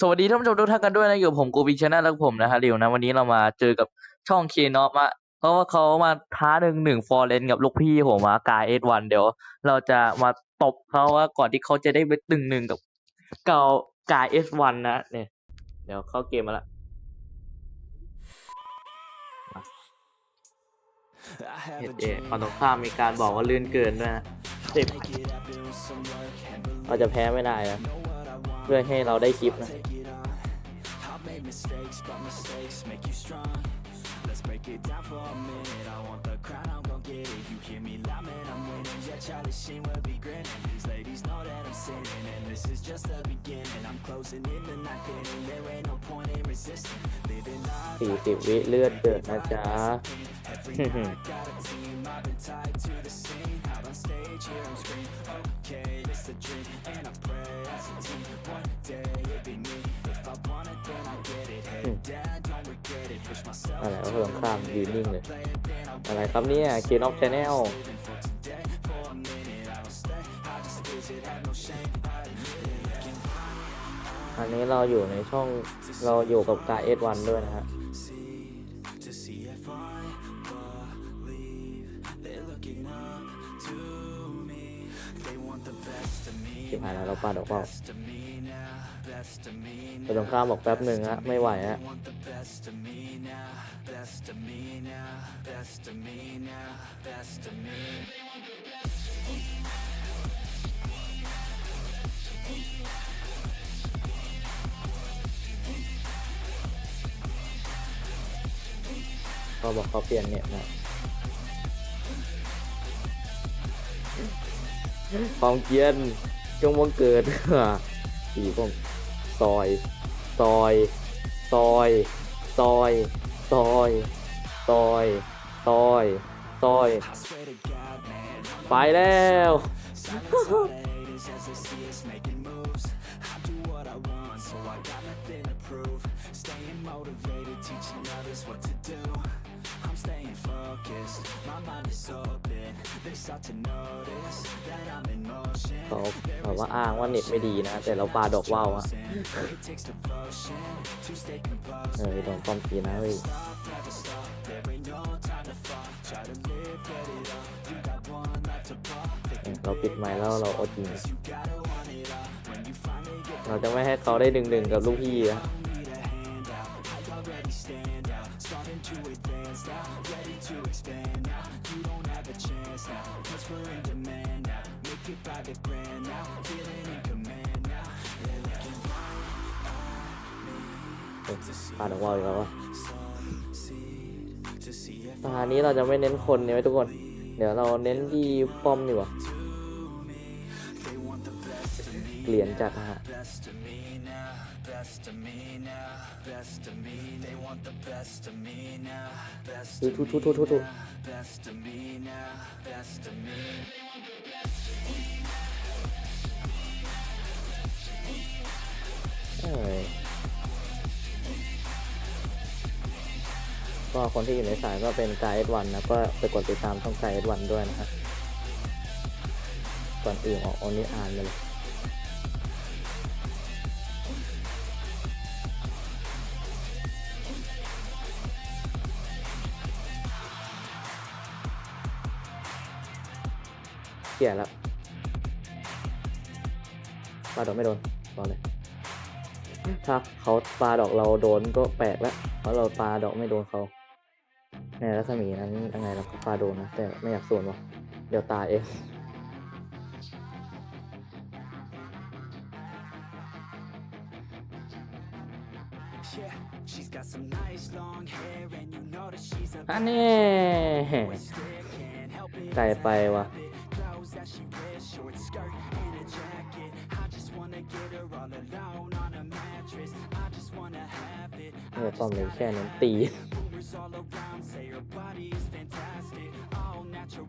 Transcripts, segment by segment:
สวัสดีท่านผู้ชมทุกท่านกันด้วยนะอยู่กับผมกูบิชนะแล้วก็ผมนะฮะเรียวนะวันนี้เรามาเจอกับช่องเคนอฟอะเพราะว่าเขามาท้าหนึ่งหนึ่งฟอร์เรนกับลูกพี่ผมมากายเอสวันเดี๋ยว เราจะมาตบเขาว่าก่อนที่เขาจะได้ไปตึงหนึ่งกับเกากายเอสวันนะเนี่ย เดี๋ยวเข้าเกมมาละเฮดเอฝั่งตรงข้ามมีการบอกว่าลื่นเกินด้วยนะสิบเราจะแพ้ไม่ได้นะ เพื่อให้เราได้คลิปนะ Charlie Sheen will be grinning These ladies know that I'm sinning And this is just the beginning I'm closing in the night inning There ain't no point in resisting Living life สี่สิบวิเลือดเดือดนะจ๊ะ Every night I got a team I've been tied to the scene อะไรวะเพิ่มข้ามยืนนิ่งเลย อะไรครับเนี่ยเคนอฟชาแนล อันนี้เราอยู่ในช่องเราอยู่กับกาเอสวันด้วยนะฮะ ชิบหายแล้วเราปาดออกเปล่าแต่ตรงข้ามบอกแป๊บหนึ่งฮะไม่ไหวฮะเขาบอกเขาเปลี่ยนเน็ตนะความเกรียน จงวังเกิด สีผมซอย ซอย ซอย ซอย ซอย ซอย ซอย ซอย ไปแล้ว เขาแบบว่าอ้างว่าเน็ตไม่ดีนะ แต่เราปาดอกว่าวอะเออโดนป้อมตีนะเว้ยเออเราปิดไมค์แล้วเราเอาจริง เราจะไม่ให้เขาได้ดึงดึงๆกับลูกพี่นะ fast now Cause we're in demand now Make it by the grand now Feeling in command now Yeah, we can run on me To see อ่านออกมาอีกแล้ววะ some seed To see if ตานี้เราจะไม่เน้นคนเนี่ยไว้ทุกคน เดี๋ยวเราเน้นที่ป้อมดีกว่า to เลียนจัดฮะทุทุทุทุทุทุก็คนที่อยู่ในสายก็เป็นกายเอสวันนะ ก็ไปกดติดตามช่องกายเอสวันด้วยนะฮะก่อนอื่นออกออนนี้อ่านเลย เกลียดแล้วปาดอกไม่โดนบอกเลย ถ้าเขาปลาดอกเราโดนก็แปลกแล้ว เพราะเราปลาดอกไม่โดนเขาในรัศมีนั้นยังไงเราก็ปลาโดนนะ แต่ไม่อยากส่วนวะเดี๋ยวตายเองอันนี้ไกลไปวะ that she wears Short skirt and a jacket. I just wanna get her all alone on a mattress. I just wanna have it. เออป้อมเลยแค่นั้นตี rumors all around say her body is fantastic. All natural.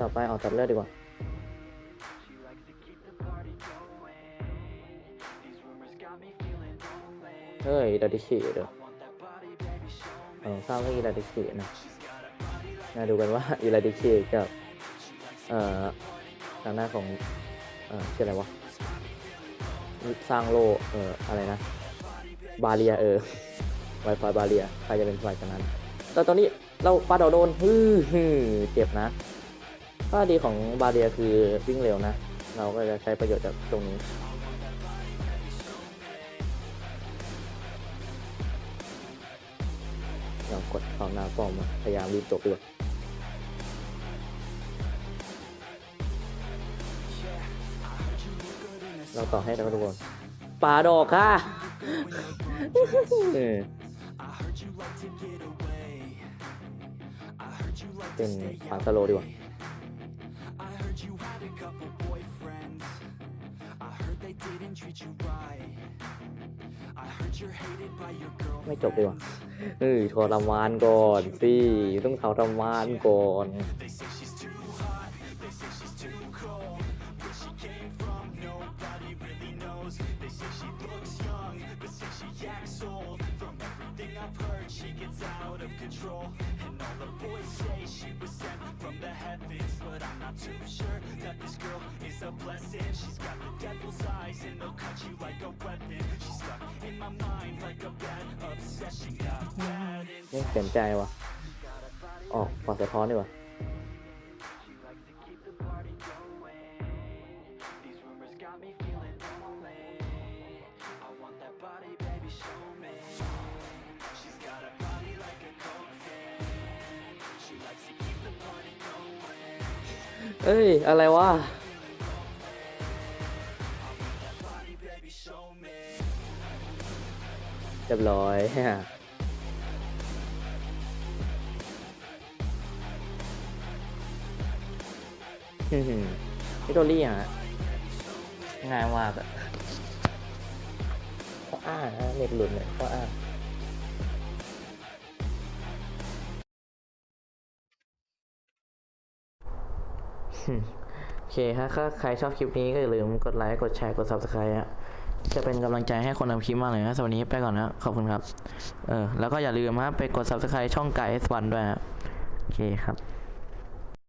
ต่อไปออกตัดเลือดดีกว่าเฮ้ยดาดิคิเดี๋ยวเออทราบว่าอีลาดิคินะมาดูกันว่าอีลาดิคิกับ เอ่อทางหน้าของ เอ่อชื่ออะไรวะสร้างโลเอ่ออะไรนะ บาเรียเออไวไฟบาเรียใครจะเป็นฝ่ายชนะแต่ตอนนี้เราปาดอโดนฮือฮือเจ็บนะ ข้อดีของบาเรียคือวิ่งเร็วนะ เราก็จะใช้ประโยชน์จากตรงนี้ เรากดความหน้าป้อมมาพยายามรีบจบเลยเราต่อให้แล้วทุกคนปาดอกค่ะเออเป็นฟางสโลว์ดีกว่า ไม่จบดีกว่าเฮ้ยทรมานก่อนสิต้องทรมานก่อน ไม่เปลี่ยนใจว่ะ ออกฝั่งสะท้อนดีกว่า เอ้ย อะไรวะ เรียบร้อยนิโตรี่อะง่ายมากอะข้ออ้างนะเน็ตหลุดเนี่ยข้ออ้าง โอเคฮะถ้าใครชอบคลิปนี้ก็อย่าลืมกดไลค์ กดแชร์ กด subscribe ฮะจะเป็นกำลังใจให้คนทำคลิปมากเลยนะสำหรับวันนี้ไปก่อนนะขอบคุณครับ เออ แล้วก็อย่าลืมฮะไปกด subscribe ช่องไก่ S1 ด้วยฮะโอเคครับ